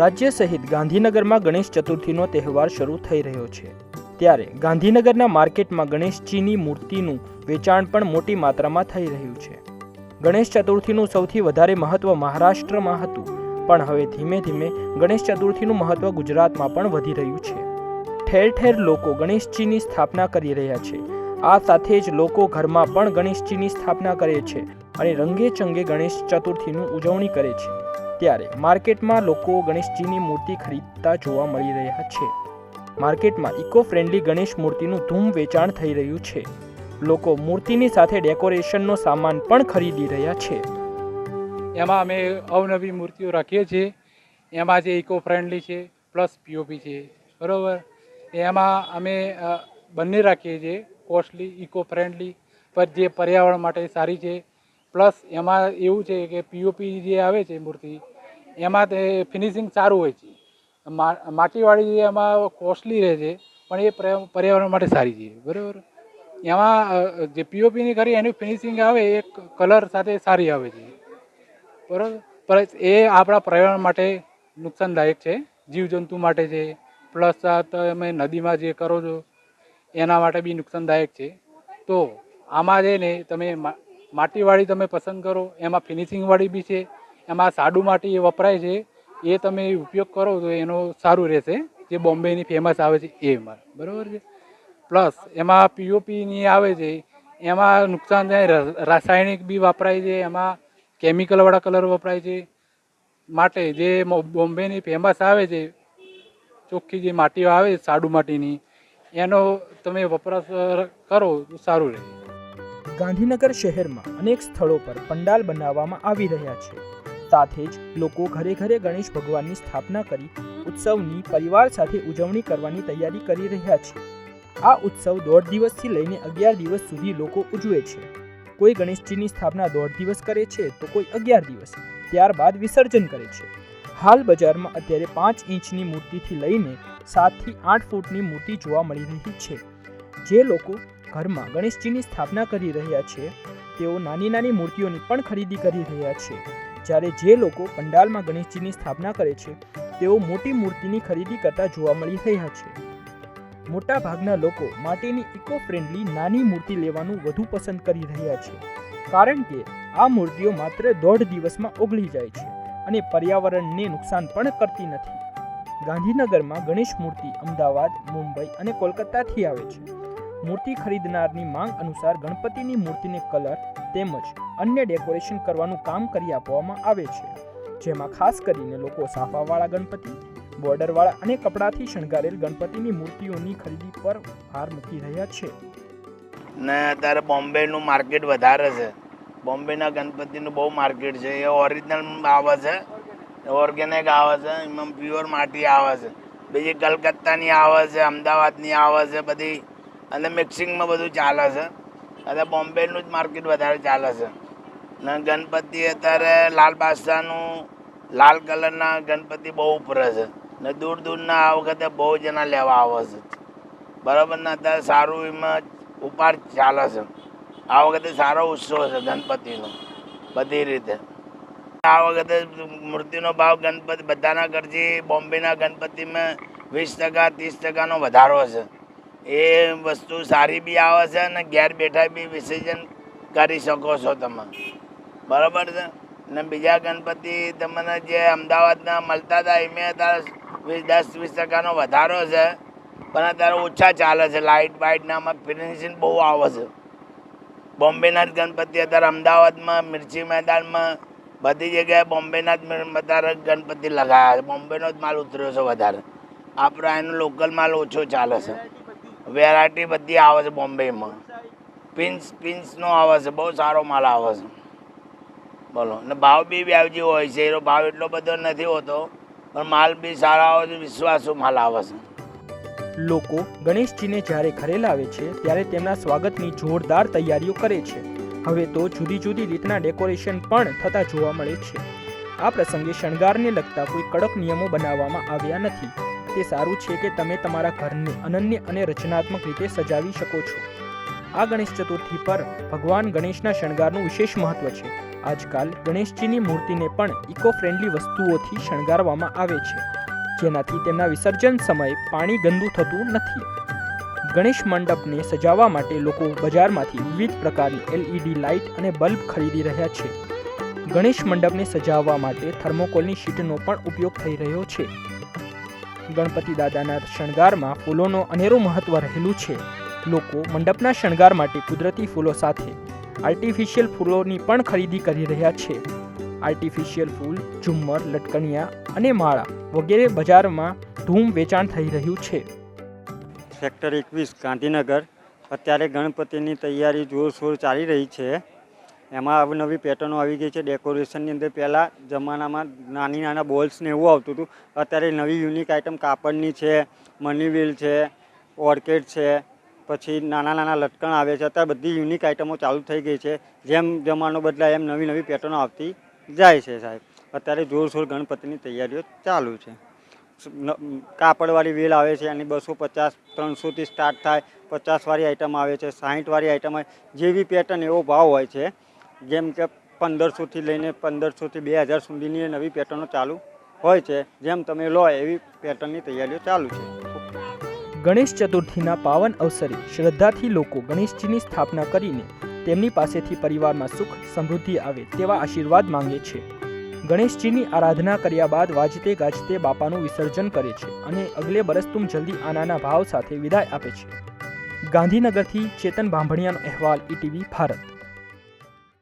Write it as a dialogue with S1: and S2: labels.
S1: રાજ્ય સહિત ગાંધીનગરમાં ગણેશ ચતુર્થીનો તહેવાર શરૂ થઈ રહ્યો છે. ત્યારે ગાંધીનગરના માર્કેટમાં ગણેશજીની મૂર્તિનું વેચાણ પણ મોટી માત્રામાં થઈ રહ્યું છે. ગણેશ ચતુર્થીનું સૌથી વધારે મહત્વ મહારાષ્ટ્રમાં હતું, પણ હવે ધીમે ધીમે ગણેશ ચતુર્થીનું મહત્વ ગુજરાતમાં પણ વધી રહ્યું છે. ઠેર ઠેર લોકો ગણેશજીની સ્થાપના કરી રહ્યા છે. આ સાથે જ લોકો ઘરમાં પણ ગણેશજીની સ્થાપના કરે છે અને રંગે ચંગે ગણેશ ચતુર્થીનું ઉજવણી કરે છે. ત્યારે માર્કેટમાં લોકો ગણેશજીની મૂર્તિ ખરીદતા જોવા મળી રહ્યા છે. માર્કેટમાં ઇકો ફ્રેન્ડલી ગણેશ મૂર્તિનું ધૂમ વેચાણ થઈ રહ્યું છે. લોકો મૂર્તિની સાથે ડેકોરેશનનો સામાન પણ ખરીદી રહ્યા છે.
S2: એમાં અમે અવનવી મૂર્તિઓ રાખીએ છીએ. એમાં જે ઇકો ફ્રેન્ડલી છે, પ્લસ પીઓપી છે, બરાબર? એમાં અમે બંને રાખીએ છીએ, કોસ્ટલી ઇકો ફ્રેન્ડલી પર જે પર્યાવરણ માટે સારી છે. પ્લસ એમાં એવું છે કે પીઓપી જે આવે છે મૂર્તિ એમાં તે ફિનિશિંગ સારું હોય છે. મા- માટીવાળી જે એમાં કોસ્ટલી રહે છે, પણ એ પર્યાવરણ માટે સારી છે, બરાબર? એમાં જે પીઓપીની કરી એનું ફિનિશિંગ આવે, એ કલર સાથે સારી આવે છે. બરાબર? પણ એ આપણા પર્યાવરણ માટે નુકસાનદાયક છે, જીવજંતુ માટે છે પ્લસ તમે નદીમાં જે કરો છો, એના માટે બી નુકસાનદાયક છે. તો આમાં છે ને, તમે માટીવાળી તમે પસંદ કરો, એમાં ફિનિશિંગવાળી બી છે એમાં સાડું માટી એ વપરાય છે, એ તમે ઉપયોગ કરો તો એનો સારું રહેશે. જે બોમ્બેની ફેમસ આવે છે એમાં બરાબર છે? પ્લસ એમાં પીઓપીની આવે છે, એમાં નુકસાન થાય રાસાયણિક બી વપરાય છે, એમાં કેમિકલવાળા કલર વપરાય છે. માટે જે બોમ્બેની ફેમસ આવે છે, ચોખ્ખી જે માટીઓ આવે સાડુ માટીની, એનો તમે વપરાશ કરો તો સારું રહે.
S1: ગાંધીનગર શહેરમાં અનેક સ્થળો પર પંડાલ બનાવવામાં આવી રહ્યા છે. સાથે જ લોકો ઘરે ઘરે ગણેશ ભગવાનની સ્થાપના કરી ઉત્સવની પરિવાર સાથે ઉજવણી કરવાની તૈયારી કરી રહ્યા છે. આ ઉત્સવ દોઢ દિવસથી લઈને અગિયાર દિવસ સુધી લોકો ઉજવે છે. કોઈ ગણેશજીની સ્થાપના દોઢ દિવસ કરે છે તો કોઈ અગિયાર દિવસ, ત્યારબાદ વિસર્જન કરે છે. હાલ બજારમાં અત્યારે પાંચ ઇંચની મૂર્તિથી લઈને સાતથી આઠ ફૂટની મૂર્તિ જોવા મળી રહી છે. જે લોકો ઘરમાં ગણેશજીની સ્થાપના કરી રહ્યા છે, તેઓ નાની નાની મૂર્તિઓની પણ ખરીદી કરી રહ્યા છે. જ્યારે જે લોકો પંડાલમાં ગણેશજીની સ્થાપના કરે છે, તેઓ મોટી મૂર્તિની ખરીદી કરતા જોવા મળી રહ્યા છે. મોટા ભાગના લોકો માટેની ઇકો ફ્રેન્ડલી નાની મૂર્તિ લેવાનું વધુ પસંદ કરી રહ્યા છે, કારણ કે આ મૂર્તિઓ માત્ર દોઢ દિવસમાં ઓગળી જાય છે અને પર્યાવરણને નુકસાન પણ કરતી નથી. ગાંધીનગરમાં ગણેશ મૂર્તિ અમદાવાદ, મુંબઈ અને કોલકાતાથી આવે છે. મૂર્તિ ખરીદનારની માંગ અનુસાર ગણપતિની મૂર્તિને કલર, તેમજ અન્ય ડેકોરેશન કરવાનું કામ કરી આપવામાં આવે છે. જેમાં ખાસ કરીને લોકો સાફાવાળા ગણપતિ, બોર્ડરવાળા અને કપડાથી શણગારેલ ગણપતિની મૂર્તિઓની ખરીદી પર ભાર મૂકી રહ્યા છે.
S3: ને અત્યારે બોમ્બેનું માર્કેટ વધારે છે. બોમ્બેના ગણપતિનું બહુ માર્કેટ છે. એ ઓરિજિનલ આવે છે. ઓર્ગેનિક આવે છે. એમાં પ્યોર માટી આવે છે. બીજી કલકત્તાની આવે છે, અમદાવાદની આવે છે બધી. અને મિક્સિંગમાં બધું ચાલે છે. અને બોમ્બેનું જ માર્કેટ વધારે ચાલે છે. ને, ગણપતિ અત્યારે લાલ બાદશાહનું લાલ કલરના ગણપતિ બહુ ઉપરે છે. ને દૂર દૂરના આ વખતે બહુ જણા લેવા આવે છે. બરાબર ને, અત્યારે સારું એમાં ઉપાડ ચાલે છે. આ વખતે સારો ઉત્સવ છે ગણપતિનો, બધી રીતે. આ વખતે મૂર્તિનો ભાવ ગણપતિ બધાના કરતી બોમ્બેના ગણપતિમાં વીસ ટકા, ત્રીસ ટકાનો વધારો છે. એ વસ્તુ સારી બી આવે છે અને ઘેર બેઠા બી વિસર્જન કરી શકો છો તમે. બરાબર છે? ને બીજા ગણપતિ તમને જે અમદાવાદના મળતા હતા એમાં અત્યારે વીસ, દસ, વીસ ટકાનો વધારો છે, પણ અત્યારે ઓછા ચાલે છે. લાઇટ બાઇટના આમાં ફિનિશિંગ બહુ આવે છે. બોમ્બેના જ ગણપતિ અત્યારે અમદાવાદમાં, મિર્ચી મેદાનમાં, બધી જગ્યાએ બોમ્બેના જ મ- અત્યારે ગણપતિ લગાવ્યા છે. બોમ્બેનો જ માલ ઉતર્યો છે વધારે. આપણે એનો લોકલ માલ ઓછો ચાલે છે. વેરાયટી બધી આવે છે બોમ્બેમાં. પિન્સ પિન્સનો આવે છે. બહુ સારો માલ આવે છે. બોલો. ને ભાવ બી વ્યાજબી હોય છે. એનો ભાવ એટલો બધો નથી હોતો, પણ માલ બી સારા હોય વિશ્વાસુ માલ આવે છે.
S1: લોકો ગણેશજીને જ્યારે ઘરે લાવે છે, ત્યારે તેમના સ્વાગતની જોરદાર તૈયારીઓ કરે છે. હવે તો જુદી જુદી રીતના ડેકોરેશન પણ થતા જોવા મળે છે. આ પ્રસંગે શણગારને લગતા કોઈ કડક નિયમો બનાવવામાં આવ્યા નથી. તે સારું છે કે તમે તમારા ઘરને અનન્ય અને રચનાત્મક રીતે સજાવી શકો છો. આ ગણેશ ચતુર્થી પર ભગવાન ગણેશના શણગારનું વિશેષ મહત્વ છે. આજકાલ ગણેશજીની મૂર્તિને પણ ઇકો ફ્રેન્ડલી વસ્તુઓથી શણગારવામાં આવે છે. જેનાથી તેમના વિસર્જન સમયે પાણી ગંદુ થતું નથી. ગણેશ મંડપને સજાવવા માટે લોકો બજારમાંથી વિવિધ પ્રકારની એલઈડી લાઇટ અને બલ્બ ખરીદી રહ્યા છે. ગણેશ મંડપને સજાવવા માટે થર્મોકોલની શીટનો પણ ઉપયોગ થઈ રહ્યો છે. ગણપતિ દાદાના શણગારમાં ફૂલોનો અનેરું મહત્વ રહેલું છે. લોકો મંડપના શણગાર માટે કુદરતી ફૂલો સાથે આર્ટિફિશિયલ ફૂલોની પણ ખરીદી કરી રહ્યા છે. આર્ટિફિશિયલ ફૂલ, ઝુમ્મર, લટકણિયા અને માળા વગેરે બજારમાં ધૂમ વેચાણ થઈ રહ્યું છે.
S4: સેક્ટર એકવીસ, ગાંધીનગર. અત્યારે ગણપતિની તૈયારી જોરશોર ચાલી રહી છે. એમાં અવનવી પેટર્નો આવી ગઈ છે. ડેકોરેશનની અંદર પહેલાં જમાનામાં નાની નાના બોલ્સને એવું આવતું હતું. અત્યારે નવી યુનિક આઇટમ કાપડની છે મની વ્હીલ છે, ઓર્કેડ છે પછી નાના નાના લટકણ આવે છે, અત્યારે બધી યુનિક આઇટમો ચાલુ થઈ ગઈ છે. જેમ જમાનો બદલાય, એમ નવી નવી પેટર્નો આવતી જાય છે સાહેબ. અત્યારે જોરશોર ગણપતિની તૈયારીઓ ચાલુ છે. કાપડવાળી વેલ આવે છે, એની બસો પચાસ ત્રણસોથી સ્ટાર્ટ થાય. પચાસવાળી આઇટમ આવે છે સાહીઠવાળી આઇટમ જેવી પેટર્ન એવો ભાવ હોય છે, જેમ કે પંદરસોથી લઈને પંદરસોથી બે હજાર સુધીની નવી પેટર્નો ચાલુ હોય છે. જેમ તમે લો, એવી પેટર્નની તૈયારીઓ ચાલુ છે.
S1: ગણેશ ચતુર્થીના પાવન અવસરે શ્રદ્ધાથી લોકો ગણેશજીની સ્થાપના કરીને તેમની પાસેથી પરિવારમાં સુખ, સમૃદ્ધિ આવે તેવા આશીર્વાદ માંગે છે. ગણેશજીની આરાધના કર્યા બાદ વાજતે ગાજતે બાપાનું વિસર્જન કરે છે અને અગલે બરસ તુમ જલ્દી આનાના ભાવ સાથે વિદાય આપે છે. ગાંધીનગરથી ચેતન બાંભણિયાનો અહેવાલ, ઈટીવી, ભારત.